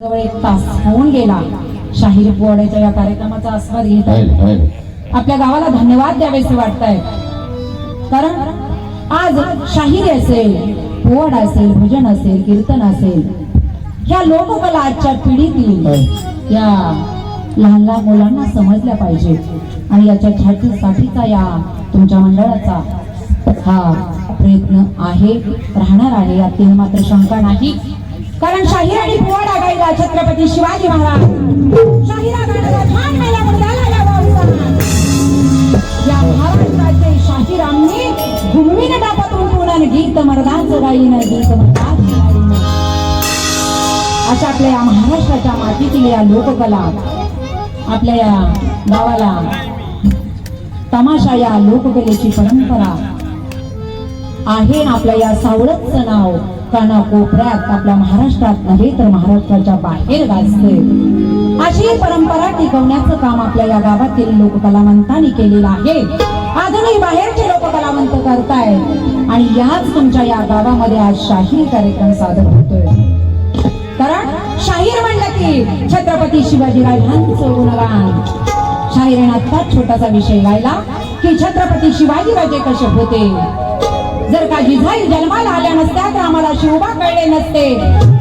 जवळ एक तास होऊन गेला. शाहीर पोवाड्याच्या या कार्यक्रमाचा आस्वाद घेत आहे आहे, आहे. आपल्या गावाला धन्यवाद द्यावेसे वाटताय कारण आज शाहिरी असेल पोवाडा असेल भजन असेल कीर्तन असेल ह्या लोककला आजच्या पिढीतील या लहान लहान मुलांना समजल्या पाहिजे. आणि याच्या छातीसाठीचा या तुमच्या मंडळाचा हा प्रयत्न आहे राहणार आहे यात मात्र शंका नाही. कारण शाहीर आणि पोवाडा गायला छत्रपती शिवाजी महाराज. शाहिरा गाण्याला छान मेला मुलगाला या या महाराष्ट्राचे शाहिरांनी घुमवीन टापातून पुन्हा गीत मर्दांचं गाईन गीत मर्दांचं अशा आपल्या या महाराष्ट्राच्या मातीतील या लोककला आपल्या या गावाला तमाशा या लोककलेची परंपरा आहे आपल्या या सावळतचं नाव कानाकोपऱ्यात आपल्या महाराष्ट्रात नव्हे तर महाराष्ट्राच्या बाहेर गाजते अशी परंपरा टिकवण्याचं काम आपल्या या गावातील लोककलावंतांनी केलेलं आहे. अजूनही बाहेरचे लोककलावंत करताय आणि याच तुमच्या या गावामध्ये आज शाहीर कार्यक्रम सादर होतोय. कारण शाहीर म्हणलं की छत्रपती शिवाजीराजांचं गुणगान शाहिरांना आत्ताच छोटासा विषय गायला की छत्रपती शिवाजीराजे कसे होते? जर का जिजाई जन्माला आल्या नसत्या तर आम्हाला शिवबा कळले नसते.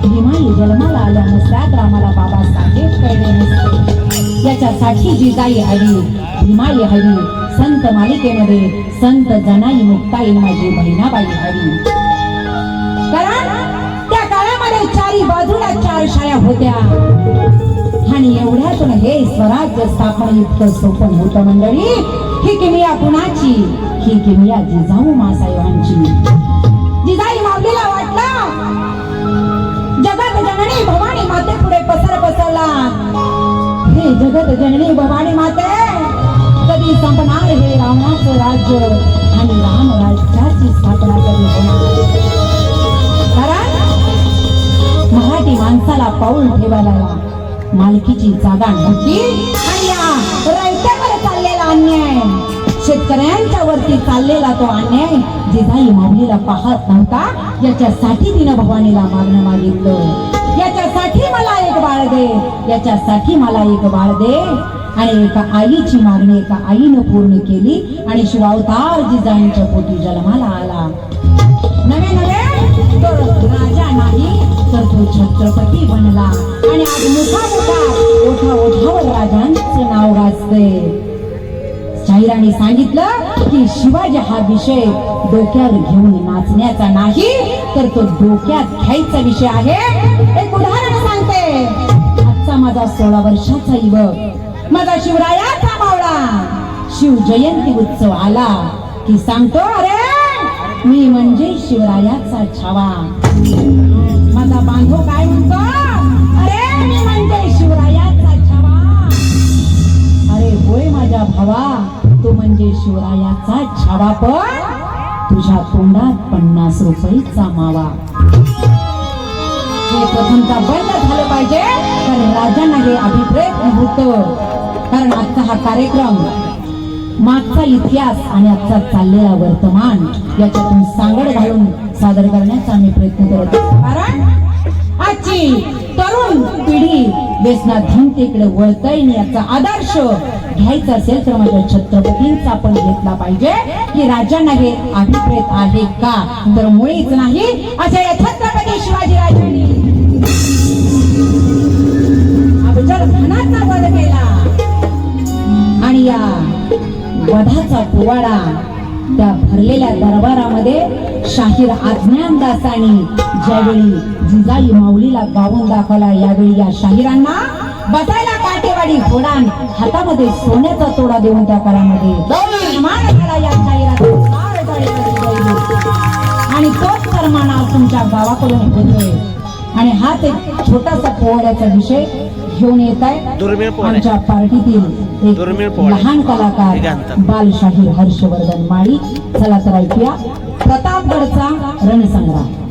भीमाई जन्माला आल्या नसत्या तर आम्हाला बाबासाहेब कळले नसते. याच्यासाठी जिजाई हवी भीमाई हवी संत मालिकेमध्ये संत जनाई मुक्ताई माझी बहिणाबाई हवी. कारण त्या काळामध्ये चारी बाजूला चार शाळा होत्या. आणि एवढ्यातून हे स्वराज्य स्थापन इतकं सोपं होतं मंडळी. ही किमिया कुणाची ही किमिया जिजाऊ मासाहेबांची जिजाई माऊलीला वाटलं जगत जननी भवानी माते पुढे पसर पसरला. हे जगत जननी भवानी माते कधी संपणार हे रावणाचं राज्य आणि राम राज्याची स्थापना कधी होणार? मराठी माणसाला पाऊल ठेवायला मालकीची जागा नव्हती आणि या अन्याय. शेतकऱ्यांच्या वरती चाललेला तो अन्याय जिजाई माऊलीला पाहत नव्हता. याच्यासाठी तिनं भवानीला मागणं मागितलं. याच्यासाठी मला एक बाळ दे. याच्यासाठी मला एक बाळ दे. आणि एका आईची मागणी एका आईनं पूर्ण केली. आणि शिवावतार जिजाईंच्या पोटी जन्माला आला. नवे नवे तो राजा नाही तर तो छत्रपती बनला. आणि आज मुखा शाहिरांनी सांगितलं की शिवाजी हा विषय डोक्यावर घेऊन नाचण्याचा नाही तर तो डोक्यात घ्यायचा विषय आहे. एक उदाहरण सांगते. आजचा माझा सोळा वर्षाचा युवक माझा शिवरायाचा मावळा. शिव जयंती उत्सव आला की सांगतो अरे मी म्हणजे शिवरायाचा छावा. माझा बांधव काय म्हणतो? शिवरायाचा छावा पण तुझ्या तोंडात पन्नास रुपयेचा मावा. हे प्रथमता बंद झालं पाहिजे कारण राजांना हे अभिप्रेत होतं कारण आजचा हा कार्यक्रम मागचा इतिहास आणि आजचा चाललेला वर्तमान याच्यातून सांगड घालून सादर करण्याचा आम्ही प्रयत्न करत कारण पिढी व्यसनात धमतेकडे वळतय याचा आदर्श घ्यायचा असेल तर माझ्या छत्रपतींचा पण घेतला पाहिजे. की राजांना हे अभिप्रेत आहे का? तर मुळीच नाही. असे या छत्रपती शिवाजी राजांनी वध केला. आणि या वधाचा पोवाडा त्या भरलेल्या दरबारामध्ये शाहीर आज्ञानदासानी ज्यावेळी जिजाई माऊलीला गाऊन दाखवला यावेळी या शाहिरांना बसायला काटेवाडी घोडान हातामध्ये सोन्याचा तोडा देऊन त्या काळामध्ये सन्मान झाला या शाहिराचा फार टाळीमध्ये गौरव. आणि तोच आज तुमच्या गावाकडून होतोय आणि हाच एक छोटासा पोवाड्याचा विषय घेऊन येत आहे. आमच्या पार्टीतील एक. लहान कलाकार. बालशाहीर हर्षवर्धन माळी चला तर ऐकूया प्रतापगडचा रणसंग्राम.